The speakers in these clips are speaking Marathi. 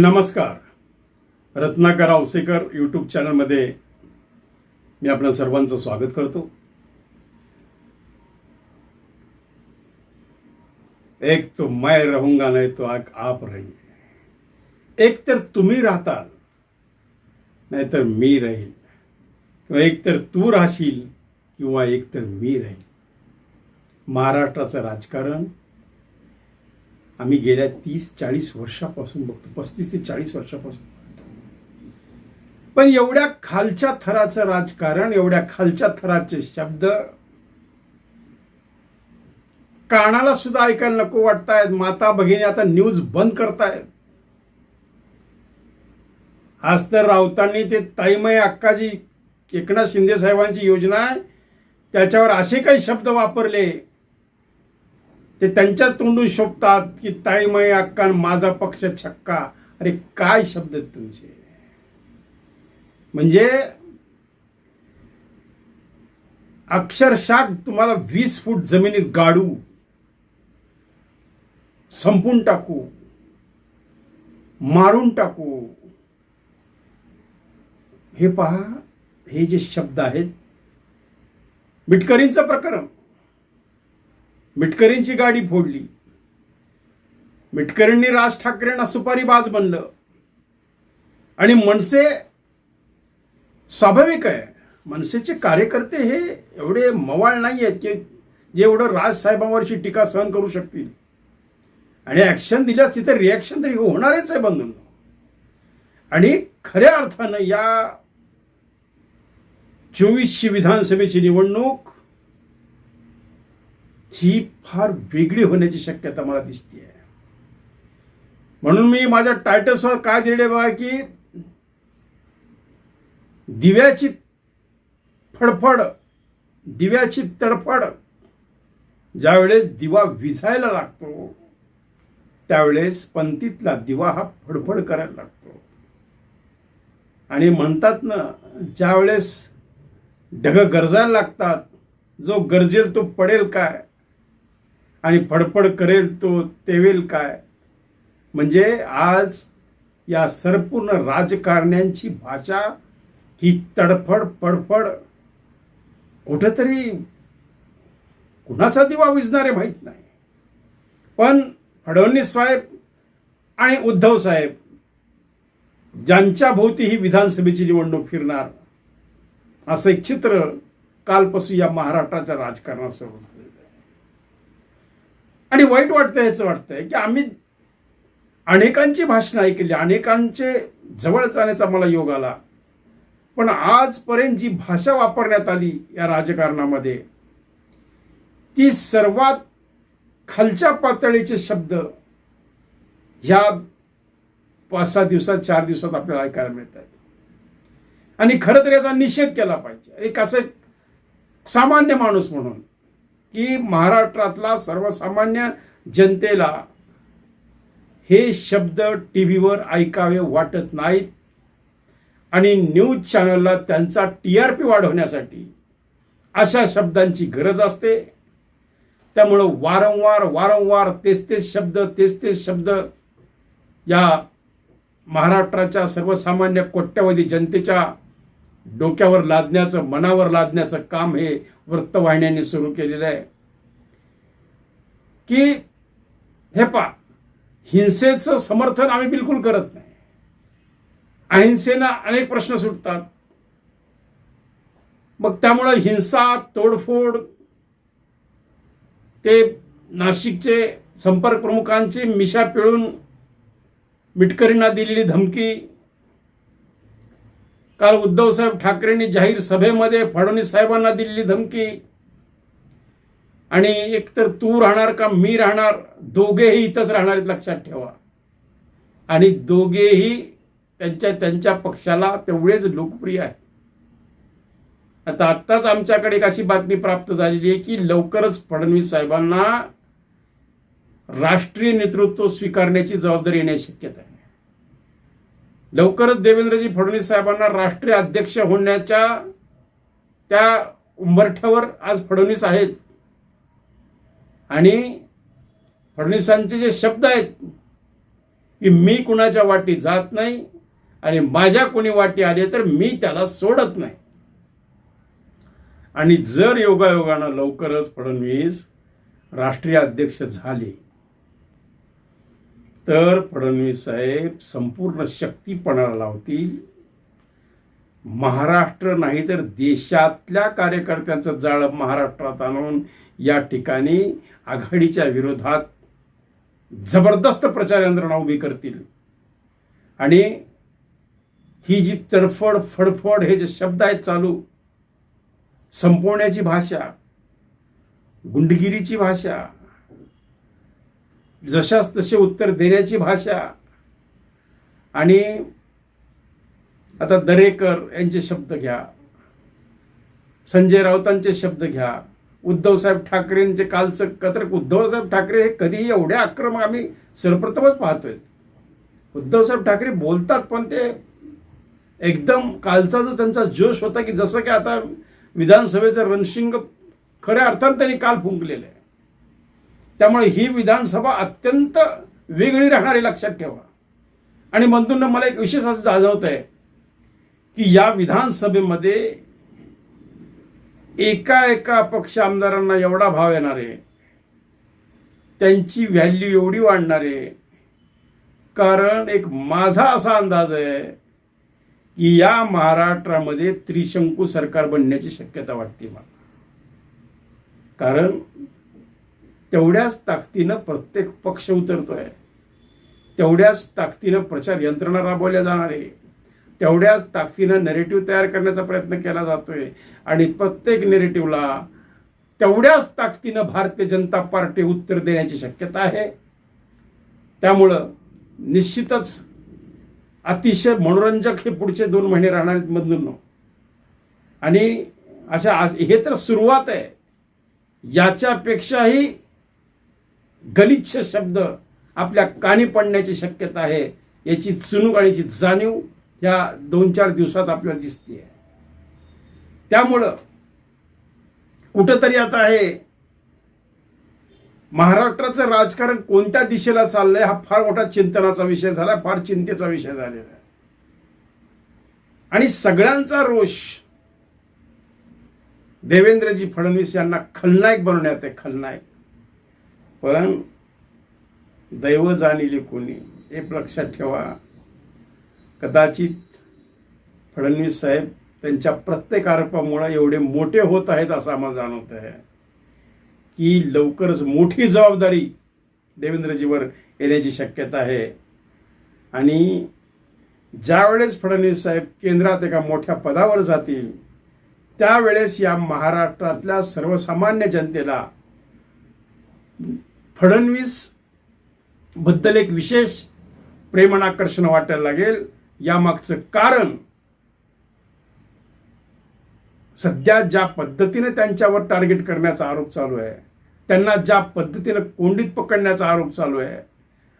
नमस्कार. रत्नाकर औसेकर यूट्यूब चॅनलमध्ये मी आपल्या सर्वांचं स्वागत करतो. एक तो मैं रहूंगा नाही तो आग आप राहील एक तर तुम्ही राहताल नाहीतर मी राहील. किंवा एक तर तू राहशील किंवा एक तर मी राहील. महाराष्ट्राचं राजकारण आम्ही गेल्या तीस चाळीस वर्षापासून बघतो. पस्तीस ते चाळीस वर्षापासून बघतो. पण एवढ्या खालच्या थराचं राजकारण एवढ्या खालच्या थराचे शब्द कानाला सुद्धा ऐकायला नको वाटतायत. माता भगिनी आता न्यूज बंद करतायत. आज तर राऊतांनी ते ताईमय अक्काजी एकनाथ शिंदे साहेबांची योजना आहे. त्याच्यावर असे काही शब्द वापरले. ते त्यांच्या तोंडून शोभतात की ताईमाई अक्कान माझा पक्ष छक्का. अरे काय शब्द आहेत तुमचे? म्हणजे अक्षरशः तुम्हाला वीस फूट जमिनीत गाडू संपून टाकू मारून टाकू. हे पहा हे जे शब्द आहेत मिटकरींचं प्रकरण. मिटकरींची गाडी फोडली. मिटकरींनी राज ठाकरेंना सुपारी बाज बनलं. आणि मनसे स्वाभाविक आहे. मनसेचे कार्यकर्ते हे एवढे मवाळ नाही आहेत की जे एवढं राजसाहेबांवरची टीका सहन करू शकतील. आणि ॲक्शन दिल्यास तिथे रिॲक्शन तरी होणारच आहे बंधून. आणि खऱ्या अर्थानं या चोवीसची विधानसभेची निवडणूक ही फार वेगळी होण्याची शक्यता मला दिसते म्हणून मी माझ्या टायटल्सवर काय दिले बघा की दिव्याची फडफड दिव्याची तडफड ज्यावेळेस दिवा विझायला लागतो त्यावेळेस पंतीतला दिवा हा फडफड करायला लागतो. आणि म्हणतात ना ज्यावेळेस ढग गरजायला लागतात जो गरजेल तो पडेल काय? आणि फडफड करेल तो तेवेल काय? म्हणजे आज या संपूर्ण राजकारण्यांची भाषा ही तडफड पडफड कुठेतरी कुणाचा दिवा विजणारे माहीत नाही. पण फडणवीस साहेब आणि उद्धव साहेब ज्यांच्या भोवती ही विधानसभेची निवडणूक फिरणार असं एक चित्र कालपासून या महाराष्ट्राच्या राजकारणासह सुरू आणि वाईट वाटतं याचं वाटतंय की आम्ही अनेकांची भाषणं ऐकली अनेकांचे जवळ जाण्याचा मला योग आला. पण आजपर्यंत जी भाषा वापरण्यात आली या राजकारणामध्ये ती सर्वात खालच्या पातळीचे शब्द ह्या पाच सहा दिवसात चार दिवसात आपल्याला ऐकायला मिळत आहेत आणि खरं तर याचा निषेध केला पाहिजे. एक असं सामान्य माणूस म्हणून. की महाराष्ट्रातला सर्वसामान्य जनतेला हे शब्द टी व्हीवर ऐकावे वाटत नाहीत. आणि न्यूज चॅनलला त्यांचा टी आर पी वाढवण्यासाठी अशा शब्दांची गरज असते. त्यामुळं वारंवार वारंवार तेच तेच शब्द तेच तेच शब्द या महाराष्ट्राच्या सर्वसामान्य कोट्यवधी जनतेच्या डोक्यावर लादण्याचं मनावर लादण्याचं काम हे वृत्तवाहिन्यांनी सुरू केलेलं आहे. की हे पा हिंसेचं समर्थन आम्ही बिलकुल करत नाही. अहिंसेनं अनेक प्रश्न सुटतात. मग त्यामुळं हिंसा तोडफोड ते नाशिकचे संपर्क प्रमुखांची मिशा पिळून मिटकरींना दिलेली धमकी काल उद्धवसाहेब ठाकरेंनी जाहीर सभेमध्ये फडणवीस साहेबांना दिलेली धमकी. आणि एकतर तू राहणार का मी राहणार दोघेही इथंच राहणार लक्षात ठेवा. आणि दोघेही त्यांच्या त्यांच्या पक्षाला तेवढेच लोकप्रिय आहे आता आत्ताच आमच्याकडे एक अशी बातमी प्राप्त झालेली आहे की लवकरच फडणवीस साहेबांना राष्ट्रीय नेतृत्व स्वीकारण्याची जबाबदारी येण्याची शक्यता आहे. लवकरच देवेंद्रजी फडणवीस साहेबांना राष्ट्रीय अध्यक्ष होण्याच्या त्या उंबरठ्यावर आज फडणवीस आहेत. आणि फडणवीसांचे जे शब्द आहेत की मी कुणाच्या वाटी जात नाही आणि माझ्या कोणी वाटी आले तर मी त्याला सोडत नाही. आणि जर योगायोगानं लवकरच फडणवीस राष्ट्रीय अध्यक्ष झाले तर फडणवीस साहेब संपूर्ण शक्तीपणाला लावतील. महाराष्ट्र नाही तर देशातल्या कार्यकर्त्यांचं जाळं महाराष्ट्रात आणून या ठिकाणी आघाडीच्या विरोधात जबरदस्त प्रचार यंत्रणा उभी करतील. आणि ही जी तडफड फडफड हे जे शब्द आहेत चालू संपवण्याची भाषा गुंडगिरीची भाषा जशास तसे उत्तर देण्याची भाषा. आणि आता दरेकर यांचे शब्द घ्या. संजय राऊतांचे शब्द घ्या. उद्धवसाहेब ठाकरेंचे कालचं कत्रक उद्धवसाहेब ठाकरे हे कधीही एवढ्या आक्रमक आम्ही सर्वप्रथमच पाहतोय. उद्धवसाहेब ठाकरे बोलतात पण ते एकदम कालचा जो त्यांचा जोश होता की जसं की आता विधानसभेचं रणशिंग खऱ्या अर्थानं त्यांनी काल फुंकलेलं आहे. त्यामुळे ही विधानसभा अत्यंत वेगळी राहणारी लक्षात ठेवा. आणि बंधूंना मला एक विशेष असं जाणवत आहे की या विधानसभेमध्ये एका एका पक्ष आमदारांना एवढा भाव येणार आहे त्यांची व्हॅल्यू एवढी वाढणार आहे कारण एक माझा असा अंदाज आहे की या महाराष्ट्रामध्ये त्रिशंकू सरकार बनण्याची शक्यता वाटते मला. कारण तेवढ्याच ताकदीनं प्रत्येक पक्ष उतरतोय. तेवढ्याच ताकदीनं प्रचार यंत्रणा राबवल्या जाणार आहे. तेवढ्याच ताकदीनं नेरेटिव्ह तयार करण्याचा प्रयत्न केला जातोय. आणि प्रत्येक नेरेटिव्हला तेवढ्याच ताकदीनं भारतीय जनता पार्टी उत्तर देण्याची शक्यता आहे. त्यामुळं निश्चितच अतिशय मनोरंजक हे पुढचे दोन महिने राहणार आहेत मधून आणि अशा आज- हे तर सुरुवात आहे. याच्यापेक्षाही गलिच्छ शब्द आपल्या कानी पडण्याची शक्यता आहे याची चुणूक आणि जाणीव या दोन चार दिवसात आपल्याला दिसते त्यामुळं कुठंतरी आता आहे महाराष्ट्राचं राजकारण कोणत्या दिशेला चाललंय हा फार मोठा चिंतनाचा विषय झाला फार चिंतेचा विषय झालेला आहे. आणि सगळ्यांचा रोष देवेंद्रजी फडणवीस यांना खलनायक बनवण्यात आहे खलनायक. पण दैव जाणिले कोणी एक लक्षात ठेवा. कदाचित फडणवीस साहेब त्यांच्या प्रत्येक आरोपामुळे एवढे मोठे होत आहेत असं आम्हाला जाणवत आहे. की लवकरच मोठी जबाबदारी देवेंद्रजीवर येण्याची शक्यता आहे. आणि ज्यावेळेस फडणवीस साहेब केंद्रात एका मोठ्या पदावर जातील त्यावेळेस या महाराष्ट्रातल्या सर्वसामान्य जनतेला फडणवीसबद्दल एक विशेष प्रेम आणि आकर्षण वाटायला लागेल. यामागचं कारण सध्या ज्या पद्धतीने त्यांच्यावर टार्गेट करण्याचा आरोप चालू आहे त्यांना ज्या पद्धतीने कोंडीत पकडण्याचा आरोप चालू आहे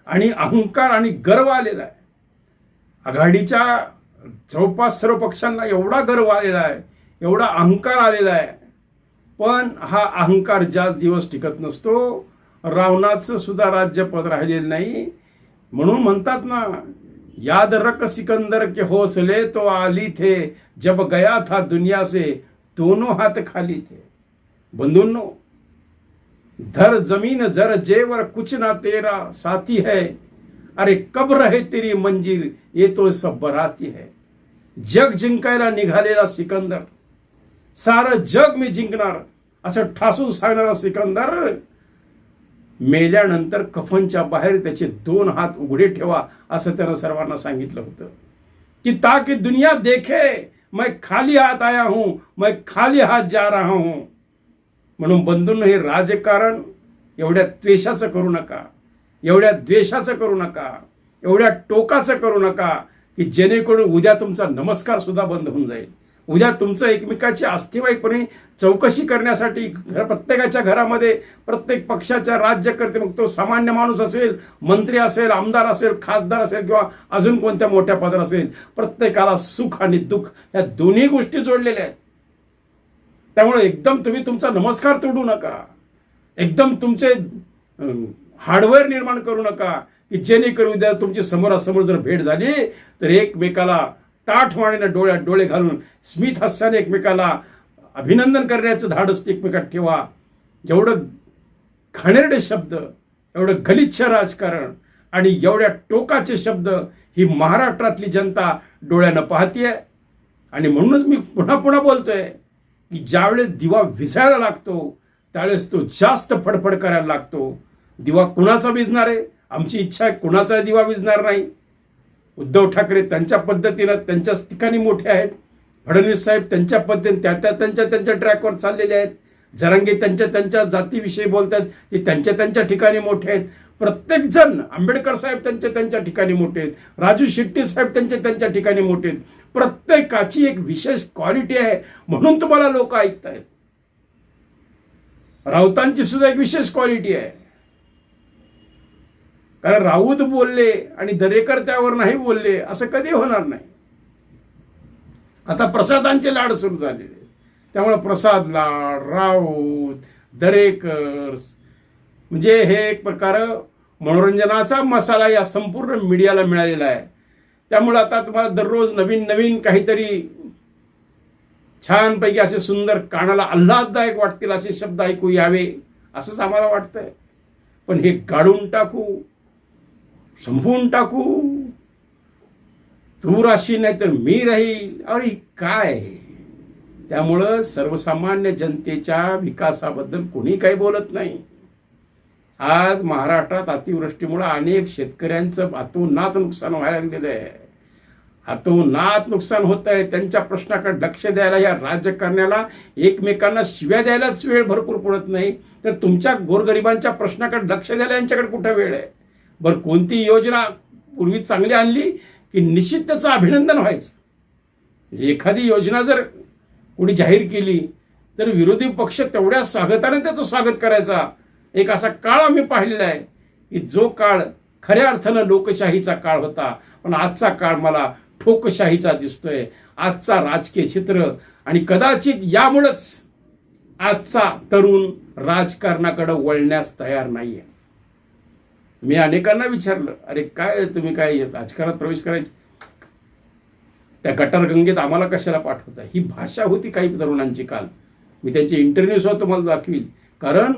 आणि अहंकार आणि गर्व आलेला आहे. आघाडीच्या जवळपास सर्व पक्षांना एवढा गर्व आलेला आहे एवढा अहंकार आलेला आहे. पण हा अहंकार ज्याच दिवस टिकत नसतो रावणाचं सुद्धा राज्यपद राहिलेलं नाही. म्हणून म्हणतात ना याद रक सिकंदर के हौसले तो आली थे जब गया था दुनिया से दोनों हात खाली थे. बंधूंनो धर जमीन जर जेवर कुछ ना तेरा साथी है. अरे कब रहे तेरी मंजिल ये तो सब बराती है. जग जिंकायला निघालेला सिकंदर सारं जग मी जिंकणार असं ठासून सांगणारा सिकंदर मेल्यानंतर कफनच्या बाहेर त्याचे दोन हात उघडे ठेवा असं त्यानं सर्वांना सांगितलं होतं. कि ताकि दुनिया देखे मैं खाली हात आया हूं मैं खाली हात जा रहा हूं. म्हणून बंधून हे राजकारण एवढ्या द्वेषाचं करू नका. एवढ्या द्वेषाचं करू नका. एवढ्या टोकाचं करू नका की जेणेकरून उद्या तुमचा नमस्कार सुद्धा बंद होऊन जाईल. उद्या तुमचं एकमेकाची अस्थिवाईकपणे चौकशी करण्यासाठी घर प्रत्येकाच्या घरामध्ये प्रत्येक पक्षाच्या राज्यकर्ते मग तो सामान्य माणूस असेल मंत्री असेल आमदार असेल खासदार असेल किंवा अजून कोणत्या मोठ्या पदावर असेल प्रत्येकाला सुख आणि दुःख या दोन्ही गोष्टी जोडलेल्या आहेत. त्यामुळे एकदम तुम्ही तुमचा नमस्कार तोडू नका. एकदम तुमचे हार्डवेअर निर्माण करू नका की जेणेकरून उद्या तुमची समोरासमोर जर भेट झाली तर एकमेकाला ताठवाणीनं डोळ्यात डोळे घालून स्मित हास्याने एकमेकाला अभिनंदन करण्याचं धाडस एकमेकात ठेवा. जेवढं घाणेरडे शब्द एवढं गलिच्छ राजकारण आणि एवढ्या टोकाचे शब्द ही महाराष्ट्रातली जनता डोळ्यानं पाहतीये. आणि म्हणूनच मी पुन्हा पुन्हा बोलतोय की ज्यावेळेस दिवा विझायला लागतो त्यावेळेस तो जास्त फडफड करायला लागतो. दिवा कुणाचा विझणार आहे? आमची इच्छा आहे कुणाचा दिवा विझणार नाही. उद्धव ठाकरे त्यांच्या पद्धतीनं त्यांच्याच ठिकाणी मोठे आहेत. फडणवीस साहेब त्यांच्या पद्धतीने त्या त्या त्यांच्या त्यांच्या ट्रॅकवर चाललेले आहेत. जरांगे त्यांच्या त्यांच्या जातीविषयी बोलतात की त्यांच्या त्यांच्या ठिकाणी मोठे आहेत. प्रत्येक जण आंबेडकर साहेब त्यांच्या त्यांच्या ठिकाणी मोठे आहेत. राजू शेट्टी साहेब त्यांच्या त्यांच्या ठिकाणी मोठे आहेत. प्रत्येकाची एक विशेष क्वालिटी आहे म्हणून तुम्हाला लोक ऐकतायत. राऊतांची सुद्धा एक विशेष क्वालिटी आहे. कारण राऊत बोलले आणि दरेकर त्यावर नाही बोलले असं कधी होणार नाही. आता प्रसादांचे लाड सुरू झालेले त्यामुळे प्रसाद लाड राऊत दरेकर म्हणजे हे एक प्रकार मनोरंजनाचा मसाला या संपूर्ण मीडियाला मिळालेला आहे. त्यामुळे आता तुम्हाला दररोज नवीन नवीन काहीतरी छानपैकी असे सुंदर कानाला आल्हाददायक वाटतील असे शब्द ऐकू यावे असंच आम्हाला वाटतंय. पण हे गाडून टाकू संपवून टाकू. तू राहशील नाही तर मी राहील. अरे काय? त्यामुळं सर्वसामान्य जनतेच्या विकासाबद्दल कोणी काही बोलत नाही. आज महाराष्ट्रात अतिवृष्टीमुळे अनेक शेतकऱ्यांचं हातोनात नुकसान व्हायला लागलेलं आहे. हातोनात नुकसान होत आहे. त्यांच्या प्रश्नाकडे लक्ष द्यायला या राजकारण्याला एकमेकांना शिव्या द्यायलाच वेळ भरपूर पडत नाही. तर तुमच्या गोरगरिबांच्या प्रश्नाकडे लक्ष द्यायला यांच्याकडे कुठं वेळ आहे? बरं कोणती योजना पूर्वी चांगली आणली की निश्चित त्याचं अभिनंदन व्हायचं? एखादी योजना जर कोणी जाहीर केली तर विरोधी पक्ष तेवढ्या स्वागताने त्याचं स्वागत करायचा. एक असा काळ आम्ही पाहिलेला आहे की जो काळ खऱ्या अर्थानं लोकशाहीचा काळ होता पण आजचा काळ मला ठोकशाहीचा दिसतोय. आजचा राजकीय चित्र आणि कदाचित यामुळंच आजचा तरुण राजकारणाकडे वळण्यास तयार नाहीये. मी अनेकांना विचारलं अरे काय तुम्ही काय राजकारणात प्रवेश करायचे? त्या गटारगंगेत आम्हाला कशाला पाठवता? ही भाषा होती काही तरुणांची काल. मी त्यांचे इंटरव्ह्यू सुद्धा तुम्हाला दाखवील कारण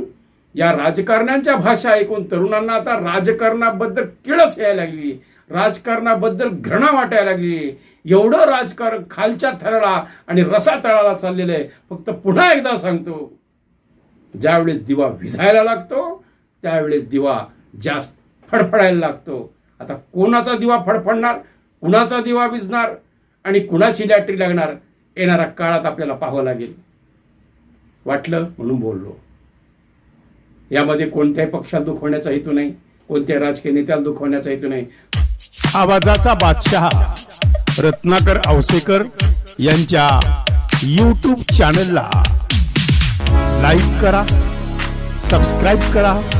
या राजकारण्यांच्या भाषा ऐकून तरुणांना आता राजकारणाबद्दल किळस यायला लागली. राजकारणाबद्दल घृणा वाटायला लागली. एवढं राजकारण खालच्या थराला आणि रसा तळाला चाललेलं आहे. फक्त पुन्हा एकदा सांगतो ज्यावेळेस दिवा विझायला लागतो त्यावेळेस दिवा जास्त फडफडायला लागतो. आता कोणाचा दिवा फडफडणार कुणाचा दिवा विझणार आणि कुणाची लॅटरी लागणार येणाऱ्या काळात आपल्याला पाहावं लागेल. वाटलं? म्हणून बोललो. यामध्ये कोणत्याही पक्षाला दुखवण्याचा हेतू नाही कोणत्याही राजकीय नेत्याला दुखवण्याचा हेतू नाही. आवाजाचा बादशहा रत्नाकर आवसेकर यांच्या यूट्यूब चॅनलला लाईक करा सबस्क्राईब करा.